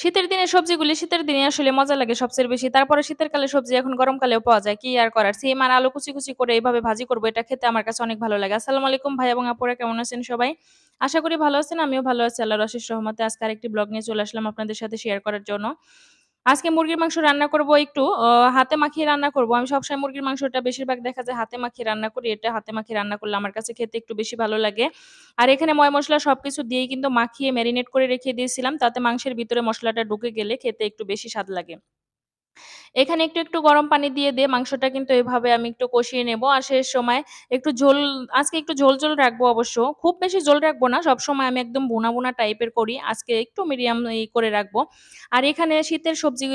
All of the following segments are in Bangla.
শীতের দিনে সবজিগুলি শীতের দিনে আসলে মজা লাগে সবচেয়ে বেশি। তারপরে শীতের কালে সবজি এখন গরমকালেও পাওয়া যায়। কি আর করার? সিম আর আলু কুচি, কুচি করে এইভাবে ভাজি করব এটা খেতে আমার কাছে অনেক ভালো লাগে। আসসালামু আলাইকুম ভাই এবং আপুরা কেমন আছেন সবাই? আশা করি ভালো আছেন। আমিও ভালো আছি আল্লাহ রশিস রহমতে। আজকে আরেকটি ব্লগ নিয়ে চলে আসলাম আপনাদের সাথে শেয়ার করার জন্য। আজকে মুরগির মাংস রান্না করব একটু হাতে মাখিয়ে রান্না করব। আমি সবসময় মুরগির মাংসটা বেশিরভাগ দেখা যায় হাতে মাখিয়ে রান্না করি। এটা হাতে মাখিয়ে রান্না করলে আমার কাছে খেতে একটু বেশি ভালো লাগে। আর এখানে ময় মসলা সবকিছু দিয়েই কিন্তু মাখিয়ে ম্যারিনেট করে রেখে দিয়েছিলাম। তাতে মাংসের ভিতরে মশলাটা ঢুকে গেলে খেতে একটু বেশি স্বাদ লাগে। এখানে একটু, একটু গরম পানি দিয়ে, দিয়ে মাংসটা কিন্তু এভাবে আমি একটু কষিয়ে নেব। আর শেষ সময় একটু ঝোল আজকে একটু ঝোল, ঝোল রাখব অবশ্য। খুব বেশি ঝোল রাখব না। সবসময় আমি একদম ভুনা, ভুনা টাইপের করি। আজকে একটু মিডিয়াম ই করে রাখব। আর এখানে শীতের সবজি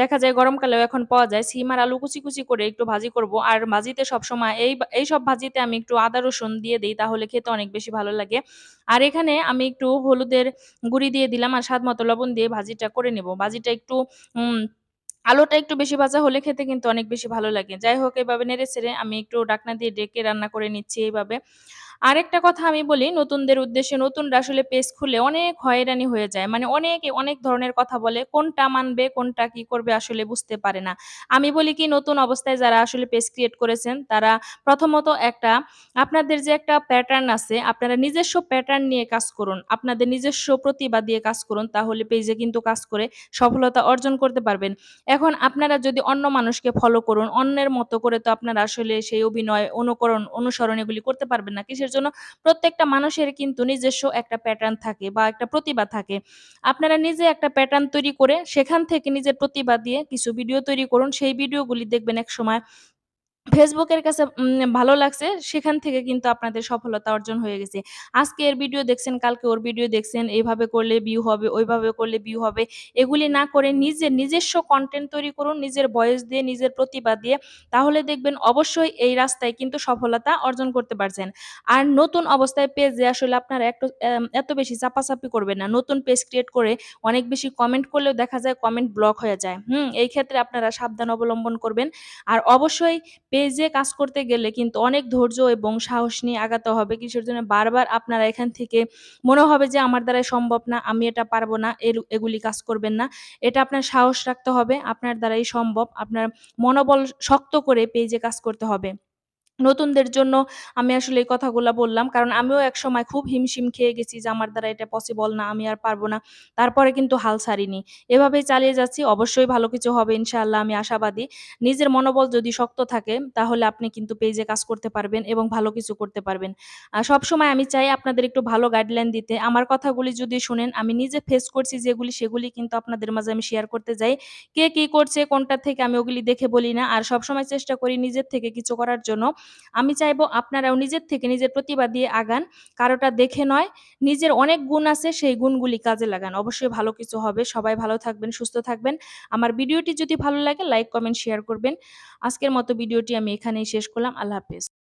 দেখা যায় গরমকালেও এখন পাওয়া যায়। সিম আর আলু কুচি, কুচি করে একটু ভাজি করব। আর ভাজিতে সবসময় এই এই সব ভাজিতে আমি একটু আদা রসুন দিয়ে দিই তাহলে খেতে অনেক বেশি ভালো লাগে। আর এখানে আমি একটু হলুদের গুঁড়ি দিয়ে দিলাম আর স্বাদ মতো লবণ দিয়ে ভাজিটা করে নেব। ভাজিটা একটু আলুটা একটু বেশি ভাজা হলে খেতে কিন্তু অনেক বেশি ভালো লাগে। যাই হোক, এভাবে নেড়ে ছেড়ে আমি একটু ডাকনা দিয়ে ডেকে রান্না করে নিচ্ছি এইভাবে। আরেকটা কথা আমি বলি নতুনদের উদ্দেশ্যে, নতুনরা আসলে পেজ খুলে অনেক হয়রানি হয়ে যায়। মানে অনেকে অনেক ধরনের কথা বলে। কোনটা মানবে, কোনটা কি করবে আসলে বুঝতে পারে না। আমি বলি কি নতুন অবস্থায় যারা আসলে পেজ ক্রিয়েট করেছেন তারা প্রথমত একটা আপনাদের যে একটা প্যাটার্ন আছে, আপনারা নিজস্ব প্যাটার্ন নিয়ে কাজ করুন। আপনাদের নিজস্ব প্রতিভা দিয়ে কাজ করুন। তাহলে পেজে কিন্তু কাজ করে সফলতা অর্জন করতে পারবেন। এখন আপনারা যদি অন্য মানুষকে ফলো করুন, অন্যের মতো করে তো আপনারা আসলে সেই অভিনয়, অনুকরণ, অনুসরণ এগুলি করতে পারবেন না। কিসের জন্য? প্রত্যেকটা মানুষের কিন্তু নিজস্ব একটা প্যাটার্ন থাকে বা একটা প্রতিভা থাকে। আপনারা নিজে একটা প্যাটার্ন তৈরি করে সেখান থেকে নিজের প্রতিভা দিয়ে কিছু ভিডিও তৈরি করুন। সেই ভিডিওগুলি দেখবেন একসময় ফেসবুকের কাছে ভালো লাগছে, সেখান থেকে কিন্তু আপনাদের সফলতা অর্জন হয়ে গেছে। আজকে এর ভিডিও দেখছেন, কালকে ওর ভিডিও দেখছেন, এইভাবে করলে ভিউ হবে, ওইভাবে করলে ভিউ হবে। এগুলি না করে নিজের নিজস্ব কন্টেন্ট তৈরি করুন, নিজের বয়স দিয়ে, নিজের প্রতিভা দিয়ে। তাহলে দেখবেন অবশ্যই এই রাস্তায় কিন্তু সফলতা অর্জন করতে পারছেন। আর নতুন অবস্থায় পেজে আসলে আপনারা একটু এত বেশি চাপাচাপি করবেন না। নতুন পেজ ক্রিয়েট করে অনেক বেশি কমেন্ট করলেও দেখা যায় কমেন্ট ব্লক হয়ে যায়। হুম? এই ক্ষেত্রে আপনারা সাবধান অবলম্বন করবেন। আর অবশ্যই পেজে কাজ করতে গেলে কিন্তু অনেক ধৈর্য এবং সাহস নিয়ে আগাতে হবে। কিসের জন্য? বারবার আপনারা এখান থেকে মনে হবে যে আমার দ্বারাই সম্ভব না, আমি এটা পারব না, এগুলি কাজ করবেন না। এটা আপনার সাহস রাখতে হবে, আপনার দ্বারাই সম্ভব। আপনার মনোবল শক্ত করে পেজে কাজ করতে হবে। নতুনদের জন্য আমি আসলে এই কথাগুলো বললাম। কারণ আমিও এক সময় খুব হিমশিম খেয়ে গেছি যে আমার দ্বারা এটা পসিবল না, আমি আর পারব না। তারপরে কিন্তু হাল ছাড়িনি। এভাবেই চালিয়ে যাচ্ছি। অবশ্যই ভালো কিছু হবে ইনশাআল্লাহ আমি আশাবাদী। নিজের মনোবল যদি শক্ত থাকে তাহলে আপনি কিন্তু পেজে কাজ করতে পারবেন এবং ভালো কিছু করতে পারবেন। আ সবসময় আমি চাই আপনাদের একটু ভালো গাইডলাইন দিতে। আমার কথাগুলি যদি শুনেন আমি নিজে ফেস করছি যেগুলি সেগুলি কিন্তু আপনাদের মাঝে আমি শেয়ার করতে যাই। কে কি করছে কোনটা থেকে আমি ওগুলি দেখে বলি না। আর সবসময় চেষ্টা করি নিজের থেকে কিছু করার জন্য। আমি চাইব আপনারাও নিজের থেকে নিজের প্রতিভা দিয়ে আগান। কারোটা দেখে নয়। নিজের অনেক গুণ আছে সেই গুণগুলি কাজে লাগান। অবশ্যই ভালো কিছু হবে। সবাই ভালো থাকবেন, সুস্থ থাকবেন। আমার ভিডিওটি যদি ভালো লাগে লাইক, কমেন্ট, শেয়ার করবেন। আজকের মতো ভিডিওটি আমি এখানেই শেষ করলাম। আল্লাহ হাফেজ।